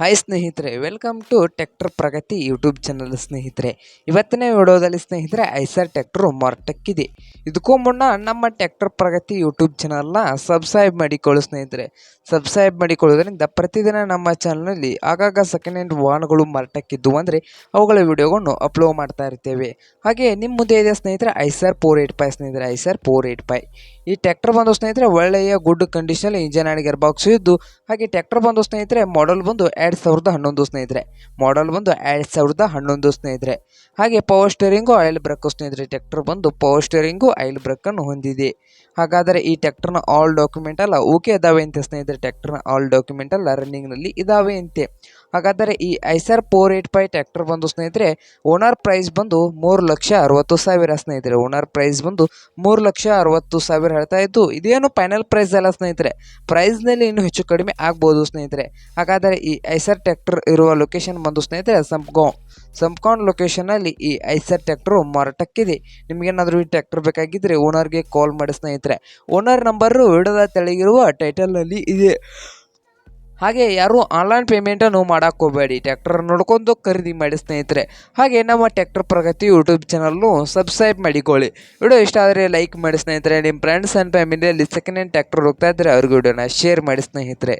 Hi ಸ್ನೇಹಿತರೆ welcome to tractor Pragati YouTube channel ಸ್ನೇಹಿತರೆ. ಇವತ್ತಿನ ವಿಡಿಯೋದಲ್ಲಿ ಸ್ನೇಹಿತರೆ ಐಸರ್ ಟೆಕ್ಟರ್ ಮೊರಟಕ್ಕಿದೆ ಇದಕ್ಕೂ ಮುನ್ನ ನಮ್ಮ ಟೆಕ್ಟರ್ ಪ್ರಗತಿ ಯೂಟ್ಯೂಬ್ ಚಾನಲ್ನ ಸಬ್ಸ್ಕ್ರೈಬ್ ಮಾಡಿಕೊಳ್ಳು ಸ್ನೇಹಿತರೆ. ಸಬ್ಸ್ಕ್ರೈಬ್ ಮಾಡಿಕೊಳ್ಳೋದ್ರಿಂದ ಪ್ರತಿದಿನ ನಮ್ಮ ಚಾನಲ್ನಲ್ಲಿ ಆಗಾಗ ಸೆಕೆಂಡ್ ಹ್ಯಾಂಡ್ ವಾಹನಗಳು ಮರಟಕ್ಕಿದ್ದು ಅಂದರೆ ಅವುಗಳ ವಿಡಿಯೋಗಳನ್ನು ಅಪ್ಲೋಡ್ ಮಾಡ್ತಾ ಇರ್ತೇವೆ. ಹಾಗೆ ನಿಮ್ಮ ಮುಂದೆ ಇದೆ ಸ್ನೇಹಿತರೆ ಐಸರ್ ಫೋರ್ ಏಟ್ ಫೈ ಸ್ನೇಹಿತರೆ ಐಸರ್ ಫೋರ್ ಏಟ್ ಫೈ ಈ ಟ್ಯಾಕ್ಟರ್ ಬಂದು ಸ್ನೇಹಿತರೆ ಒಳ್ಳೆಯ ಗುಡ್ ಕಂಡೀಷನಲ್ಲಿ ಇಂಜನ್ ಆ್ಯಂಡ್ ಗೇರ್ ಬಾಕ್ಸ್ ಇದ್ದು, ಹಾಗೆ ಟ್ಯಾಕ್ಟರ್ ಬಂದು ಸ್ನೇಹಿತರೆ ಮಾಡಲ್ ಬಂದು ಎರಡು ಸಾವಿರದ ಹನ್ನೊಂದು ಸ್ನೇಹಿತರೆ. ಮಾಡಲ್ ಬಂದು ಎರಡು ಸಾವಿರದ ಹನ್ನೊಂದು ಸ್ನೇಹಿತರೆ. ಹಾಗೆ ಪವರ್ ಸ್ಟೇರಿಂಗು ಆಯಿಲ್ ಬ್ರೇಕು ಸ್ನೇಹಿತರೆ ಟ್ಯಾಕ್ಟರ್ ಬಂದು ಪವರ್ ಸ್ಟೇರಿಂಗು ಆಯಿಲ್ ಬ್ರೇಕನ್ನು ಹೊಂದಿದೆ. ಹಾಗಾದರೆ ಈ ಟ್ಯಾಕ್ಟರ್ನ ಆಲ್ ಡಾಕ್ಯುಮೆಂಟ್ ಎಲ್ಲ ಓಕೆ ಇದಾವೆ ಅಂತೆ ಸ್ನೇಹಿತರೆ. ಟ್ಯಾಕ್ಟರ್ನ ಆಲ್ ಡಾಕ್ಯುಮೆಂಟ್ ಎಲ್ಲ ರನ್ನಿಂಗ್ನಲ್ಲಿ ಇದಾವೆ ಅಂತೆ. ಹಾಗಾದರೆ ಈ Eicher four eight five tractor ಬಂದು ಸ್ನೇಹಿತರೆ, ಓನರ್ ಪ್ರೈಸ್ ಬಂದು ಮೂರು ಲಕ್ಷ ಅರವತ್ತು ಸಾವಿರ ಸ್ನೇಹಿತರೆ. ಓನರ್ ಪ್ರೈಸ್ ಬಂದು ಮೂರು ಲಕ್ಷ ಅರವತ್ತು ಸಾವಿರ ಹೇಳ್ತಾ ಇದ್ದು, ಇದೇನು ಫೈನಲ್ ಪ್ರೈಸ್ ಅಲ್ಲ ಸ್ನೇಹಿತರೆ. ಪ್ರೈಸ್ನಲ್ಲಿ ಇನ್ನೂ ಹೆಚ್ಚು ಕಡಿಮೆ ಆಗ್ಬೋದು ಸ್ನೇಹಿತರೆ. ಹಾಗಾದರೆ ಈ ಐಸರ್ ಟ್ಯಾಕ್ಟರ್ ಇರುವ ಲೊಕೇಶನ್ ಬಂದು ಸ್ನೇಹಿತರೆ ಸಂಪ್ಗೋ ಸಂಪ್ಕಾನ್ ಲೊಕೇಶನಲ್ಲಿ ಈ ಐಸರ್ ಟ್ಯಾಕ್ಟರು ಮಾರಾಟಕ್ಕಿದೆ. ನಿಮಗೇನಾದರೂ ಈ ಟ್ಯಾಕ್ಟರ್ ಬೇಕಾಗಿದ್ದರೆ ಓನರ್ಗೆ ಕಾಲ್ ಮಾಡಿ ಸ್ನೇಹಿತರೆ. ಓನರ್ ನಂಬರು ವಿಡಿಯೋದ ತೆಳಗಿರುವ ಟೈಟಲ್ನಲ್ಲಿ ಇದೆ. ಹಾಗೆ ಯಾರು ಆನ್ಲೈನ್ ಪೇಮೆಂಟನ್ನು ಮಾಡಕ್ಕೆ ಹೋಗಬೇಡಿ. ಟ್ಯಾಕ್ಟರ್ ನೋಡ್ಕೊಂಡು ಖರೀದಿ ಮಾಡಿ ಸ್ನೇಹಿತರೆ. ಹಾಗೆ ನಮ್ಮ ಟ್ಯಾಕ್ಟರ್ ಪ್ರಗತಿ ಯೂಟ್ಯೂಬ್ ಚಾನಲ್ನು ಸಬ್ಸ್ಕ್ರೈಬ್ ಮಾಡಿಕೊಳ್ಳಿ. ವಿಡಿಯೋ ಇಷ್ಟ ಆದರೆ ಲೈಕ್ ಮಾಡಿ ಸ್ನೇಹಿತರೆ. ನಿಮ್ಮ ಫ್ರೆಂಡ್ಸ್ ಆ್ಯಂಡ್ ಫ್ಯಾಮಿಲಿಯಲ್ಲಿ ಸೆಕೆಂಡ್ ಹ್ಯಾಂಡ್ ಟ್ಯಾಕ್ಟರ್ ಹೋಗ್ತಾ ಇದ್ದರೆ ಅವ್ರಿಗೆ ವಿಡಿಯೋನ ಶೇರ್ ಮಾಡಿ ಸ್ನೇಹಿತರೆ.